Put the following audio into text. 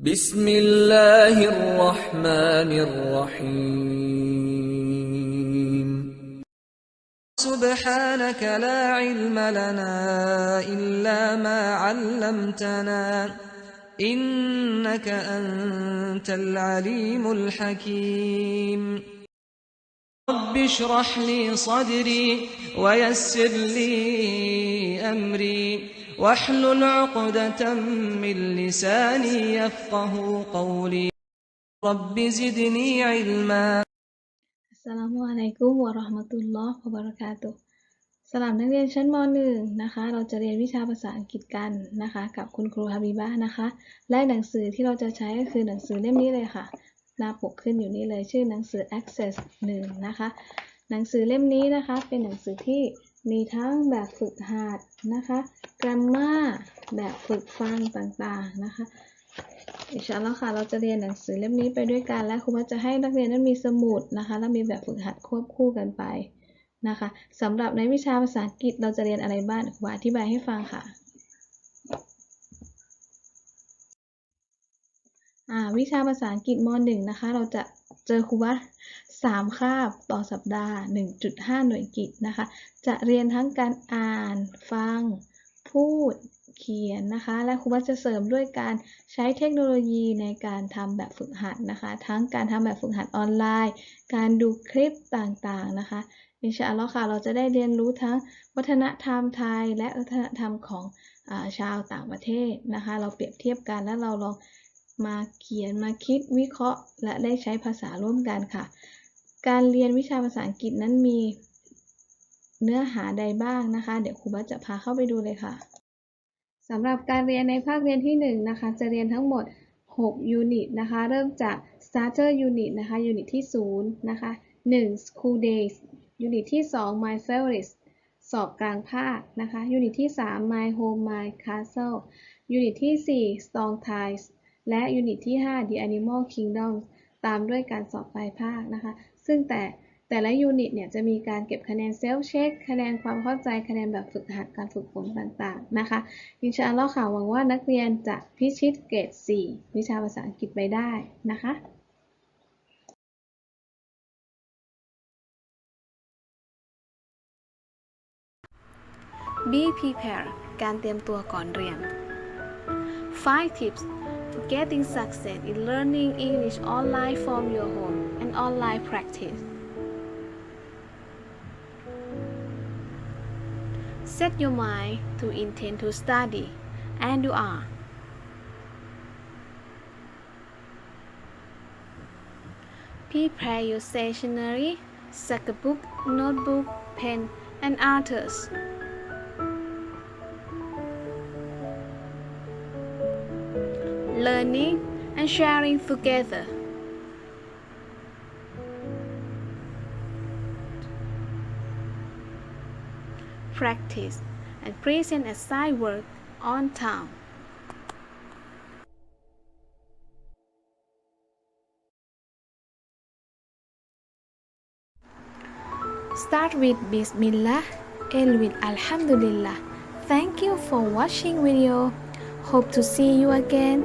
بسم الله الرحمن الرحيم. سبحانك لا علم لنا إلا ما علمتنا إنك أنت العليم الحكيم. رب اشرح لي صدري ويسر لي أمري واحلل عقدة من لساني يفقه قولي رب زدني علما อัสสลามุอะลัยกุมวะเราะห์มะตุลลอฮ์วะบะเราะกาตุฮ์สำหรับนักเรียนชั้นม .1 นะคะ เราจะเรียนวิชาภาษาอังกฤษกันนะคะ กับคุณครูฮาบิบะห์นะคะ และหนังสือที่เราจะใช้ก็คือหนังสือเล่มนี้เลยค่ะ หน้าปกขึ้นอยู่นี่เลย ชื่อหนังสือ Access 1 นะคะ หนังสือเล่มนี้นะคะ เป็นหนังสือที่ มีทั้งแบบฝึกหัดนะคะ grammar แบบฝึกฟังต่างๆนะคะอินชาอัลลอฮ์ค่ะ เราจะเรียนหนังสือเล่มนี้ไปด้วยกัน และครูบาจะให้นักเรียนนั้นมีสมุดนะคะ และมีแบบฝึกหัดควบคู่กันไปนะคะสำหรับในวิชาภาษาอังกฤษเราจะเรียนอะไรบ้างครูบาอธิบายให้ฟังค่ะอ่าวิชาภาษาอังกฤษม .1 นะคะ เราจะ เจอครูบาสามคาบต่อสัปดาห์ 1.5 หน่วยกิจนะคะ จะเรียนทั้งการอ่าน ฟัง พูด เขียนนะคะ และครูบัสจะเสริมด้วยการใช้เทคโนโลยีในการทำแบบฝึกหัดนะคะ ทั้งการทำแบบฝึกหัดออนไลน์ การดูคลิปต่างๆนะคะอินชาอัลลอฮ์ค่ะ เราจะได้เรียนรู้ทั้งวัฒนธรรมไทยและวัฒนธรรมของอชาวต่างประเทศนะคะ เราเปรียบเทียบกันแล้วเราลอง มาเขียนมาคิดวิเคราะห์ และได้ใช้ภาษาร่วมกันค่ะ การเรียนวิชาภาษาอังกฤษนั้นมีเนื้อหาใดบ้างนะคะ เดี๋ยวครูบัสจะพาเข้าไปดูเลยค่ะสำหรับการเรียนในภาคเรียนที่1นะคะ จะเรียนทั้งหมด 6 ยูนิตนะคะ เริ่มจาก starter unit นะคะ ยูนิตที่ 0 นะคะ 1 school days ยูนิตที่ 2 my favorite สอบกลางภาคนะคะ ยูนิตที่ 3 my home my castle ยูนิตที่ 4 strong ties และยูนิตที่ 5 the animal kingdom ตามด้วยการสอบปลายภาคนะคะ ซึ่งแต่แต่ละยูนิตเนี่ยจะมีการเก็บคะแนนเซลฟ์เช็ค คะแนนความเข้าใจ คะแนนแบบฝึกหัด การฝึกฝนต่างๆนะคะ อินชาอัลลอฮ์ค่ะ หวังว่านักเรียนจะพิชิตเกรด 4 วิชาภาษาอังกฤษไปได้นะคะ Be prepared การเตรียมตัวก่อนเรียน 5 tips getting success in learning English online from your home and online practice Set your mind to intend to study and you are Prepare your stationery, book, notebook, pen, and others. Learning and sharing together. Practice and present assigned work on time. Start with Bismillah, end with Alhamdulillah. Thank you for watching video. Hope to see you again.